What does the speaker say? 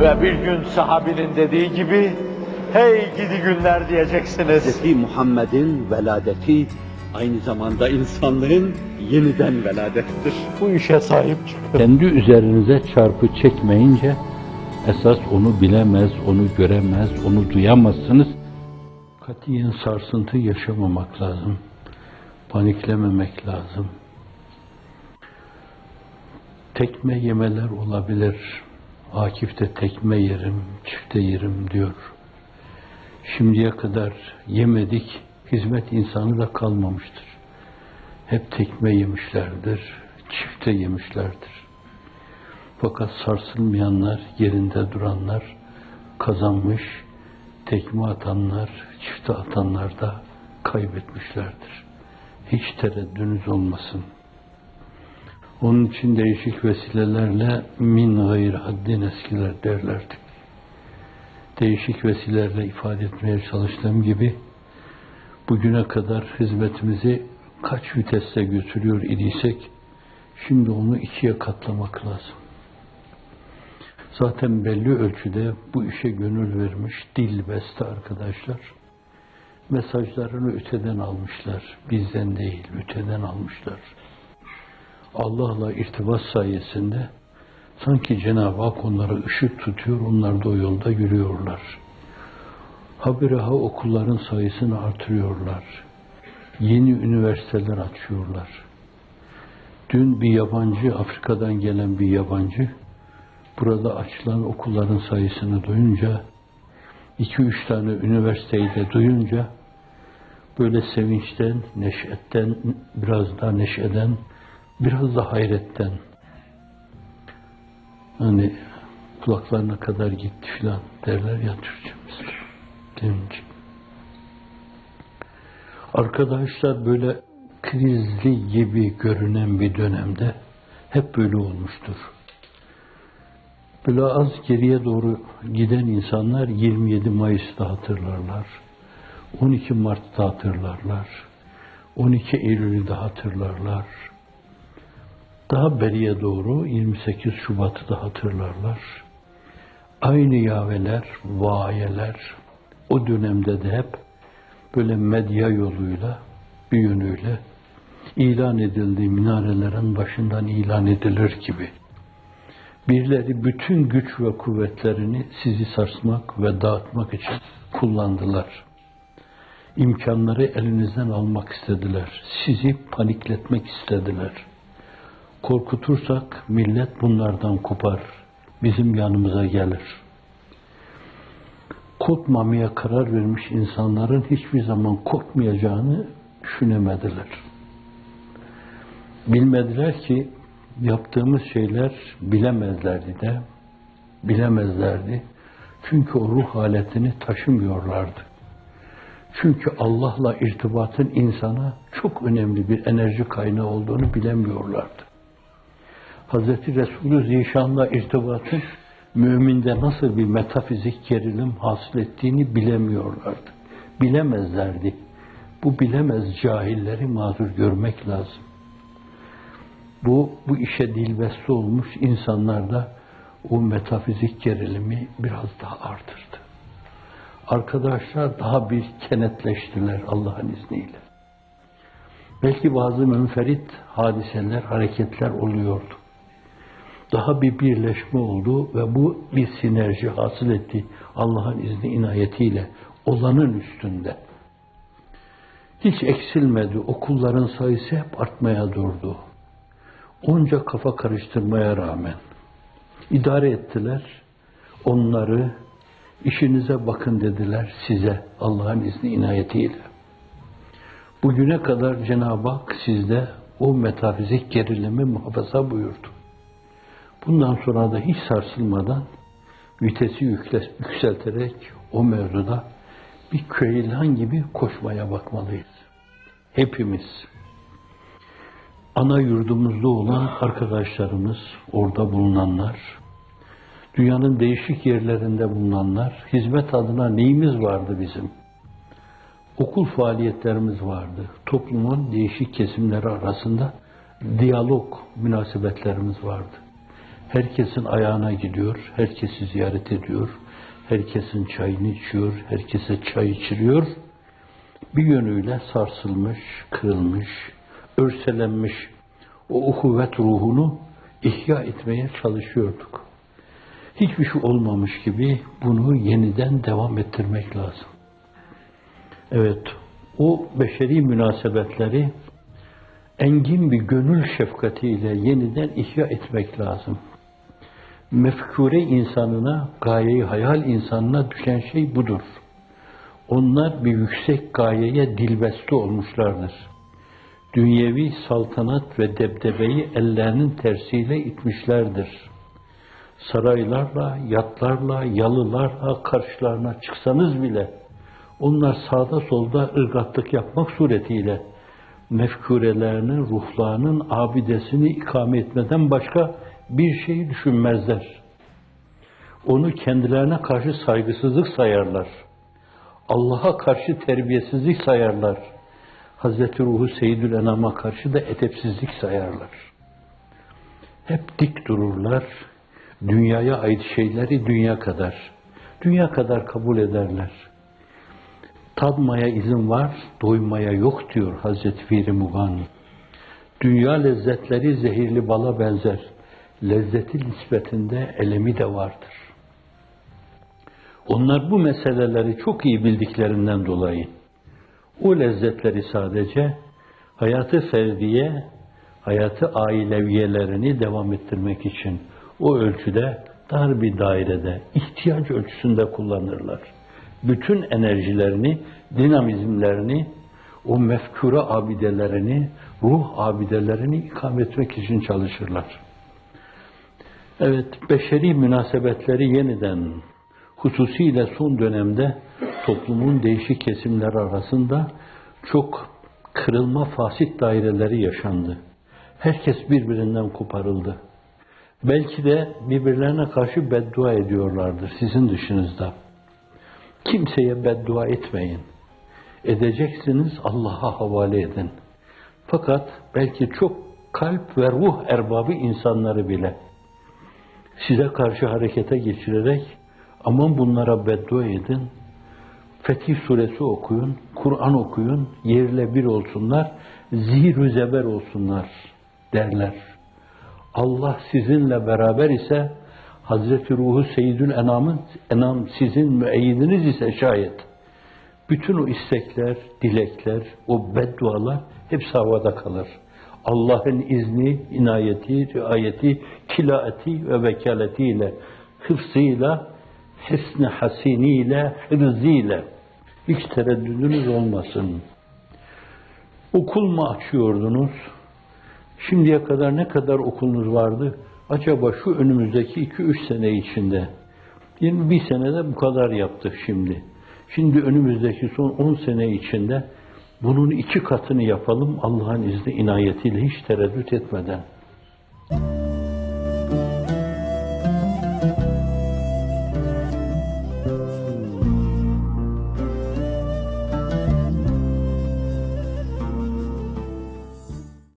Ve bir gün sahabinin dediği gibi, hey gidi günler diyeceksiniz. Hz. Muhammed'in veladeti aynı zamanda insanlığın yeniden veladettir. Bu işe sahip çıkın. Kendi üzerinize çarpı çekmeyince esas onu bilemez, onu göremez, onu duyamazsınız. Katiyen sarsıntı yaşamamak lazım. Paniklememek lazım. Tekme yemeler olabilir. Akif de tekme yerim, çifte yerim diyor. Şimdiye kadar yemedik, hizmet insanı da kalmamıştır. Hep tekme yemişlerdir, çifte yemişlerdir. Fakat sarsılmayanlar, yerinde duranlar, kazanmış, tekme atanlar, çifte atanlar da kaybetmişlerdir. Hiç tereddünüz olmasın. Onun için değişik vesilelerle min gayr haddin eskiler derlerdi. Değişik vesilelerle ifade etmeye çalıştığım gibi bugüne kadar hizmetimizi kaç viteste götürüyor idiysek şimdi onu ikiye katlamak lazım. Zaten belli ölçüde bu işe gönül vermiş dil beste arkadaşlar. Mesajlarını öteden almışlar. Bizden değil, öteden almışlar. Allah'la irtibat sayesinde sanki Cenab-ı Hak onlara ışık tutuyor, onlar da o yolda yürüyorlar. Habire okulların sayısını artırıyorlar. Yeni üniversiteler açıyorlar. Dün bir yabancı, Afrika'dan gelen bir yabancı, burada açılan okulların sayısını duyunca, iki üç tane üniversiteyi de duyunca, böyle sevinçten, neşetten, biraz da neşeden, biraz da hayretten, hani kulaklarına kadar gitti filan derler ya Türkçemizde. Demince. Arkadaşlar böyle krizli gibi görünen bir dönemde hep böyle olmuştur. Böyle az geriye doğru giden insanlar 27 Mayıs'ta hatırlarlar. 12 Mart'ta hatırlarlar. 12 Eylül'ü de hatırlarlar. Daha beriye doğru 28 Şubat'ı da hatırlarlar. Aynı yaveler, vayeler o dönemde de hep böyle medya yoluyla, bir yönüyle ilan edildiği minarelerin başından ilan edilir gibi. Birileri bütün güç ve kuvvetlerini sizi sarsmak ve dağıtmak için kullandılar. İmkanları elinizden almak istediler. Sizi panikletmek istediler. Korkutursak millet bunlardan kopar. Bizim yanımıza gelir. Korkmamaya karar vermiş insanların hiçbir zaman korkmayacağını düşünemediler. Bilmediler ki yaptığımız şeyler bilemezlerdi de, bilemezlerdi. Çünkü o ruh haletini taşımıyorlardı. Çünkü Allah'la irtibatın insana çok önemli bir enerji kaynağı olduğunu bilemiyorlardı. Hz. Resulü Zişan'la irtibatın müminde nasıl bir metafizik gerilim hasıl ettiğini bilemiyorlardı. Bilemezlerdi. Bu bilemez cahilleri mazur görmek lazım. Bu, bu işe dilbeste olmuş insanlarda o metafizik gerilimi biraz daha artırdı. Arkadaşlar daha bir kenetleştiler Allah'ın izniyle. Belki bazı münferit hadiseler, hareketler oluyordu. Daha bir birleşme oldu ve bu bir sinerji hasıl etti Allah'ın izni inayetiyle olanın üstünde. Hiç eksilmedi. Okulların sayısı hep artmaya durdu. Onca kafa karıştırmaya rağmen idare ettiler. Onları işinize bakın dediler size Allah'ın izni inayetiyle. Bugüne kadar Cenab-ı Hak sizde o metafizik gerilimi muhafaza buyurdu. Bundan sonra da hiç sarsılmadan vitesi yükselterek o mevzuda bir köylan gibi koşmaya bakmalıyız. Hepimiz. Ana yurdumuzda olan arkadaşlarımız, orada bulunanlar, dünyanın değişik yerlerinde bulunanlar, hizmet adına neyimiz vardı bizim? Okul faaliyetlerimiz vardı. Toplumun değişik kesimleri arasında diyalog münasebetlerimiz vardı. Herkesin ayağına gidiyor, herkesi ziyaret ediyor, herkesin çayını içiyor, herkese çay içiriyor. Bir yönüyle sarsılmış, kırılmış, örselenmiş o uhuvvet ruhunu ihya etmeye çalışıyorduk. Hiçbir şey olmamış gibi bunu yeniden devam ettirmek lazım. Evet, o beşeri münasebetleri engin bir gönül şefkatiyle yeniden ihya etmek lazım. Mefkure insanına, gayeyi hayal insanına düşen şey budur. Onlar bir yüksek gayeye dilbeste olmuşlardır. Dünyevi saltanat ve debdebeyi ellerinin tersiyle itmişlerdir. Saraylarla, yatlarla, yalılarla karşılarına çıksanız bile onlar sağda solda ırgatlık yapmak suretiyle mefkurelerinin, ruhlarının abidesini ikame etmeden başka bir şey düşünmezler. Onu kendilerine karşı saygısızlık sayarlar. Allah'a karşı terbiyesizlik sayarlar. Hazreti Ruhu Seyyidül Enam'a karşı da edepsizlik sayarlar. Hep dik dururlar. Dünyaya ait şeyleri dünya kadar, dünya kadar kabul ederler. Tadmaya izin var, doymaya yok diyor Hazreti Piri Mugani. Dünya lezzetleri zehirli bala benzer. Lezzeti nispetinde elemi de vardır. Onlar bu meseleleri çok iyi bildiklerinden dolayı o lezzetleri sadece hayatı ferdiye, hayatı aileviyelerini devam ettirmek için o ölçüde dar bir dairede, ihtiyaç ölçüsünde kullanırlar. Bütün enerjilerini, dinamizmlerini, o mefkure abidelerini, ruh abidelerini ikame etmek için çalışırlar. Evet, beşeri münasebetleri yeniden, hususiyle son dönemde toplumun değişik kesimleri arasında çok kırılma fasit daireleri yaşandı. Herkes birbirinden koparıldı. Belki de birbirlerine karşı beddua ediyorlardır sizin dışınızda. Kimseye beddua etmeyin. Edeceksiniz Allah'a havale edin. Fakat belki çok kalp ve ruh erbabı insanları bile size karşı harekete geçirerek aman bunlara beddua edin, Fetih suresi okuyun, Kur'an okuyun, yerle bir olsunlar, zihir zeber olsunlar derler. Allah sizinle beraber ise Hazreti Ruhu Seyyidül Enam'ın Enam sizin müeyyidiniz ise şayet bütün o istekler, dilekler, o beddualar hepsi havada kalır. Allah'ın izni, inayeti, riayeti, kilaeti ve vekaletiyle, hıfzıyla, hesni hasiniyle, hırzıyla hiç tereddüdünüz olmasın. Okul mu açıyordunuz? Şimdiye kadar ne kadar okulunuz vardı? Acaba şu önümüzdeki iki üç sene içinde, yani bir senede bu kadar yaptık şimdi. Şimdi önümüzdeki son on sene içinde bunun iki katını yapalım Allah'ın izni inayetiyle hiç tereddüt etmeden.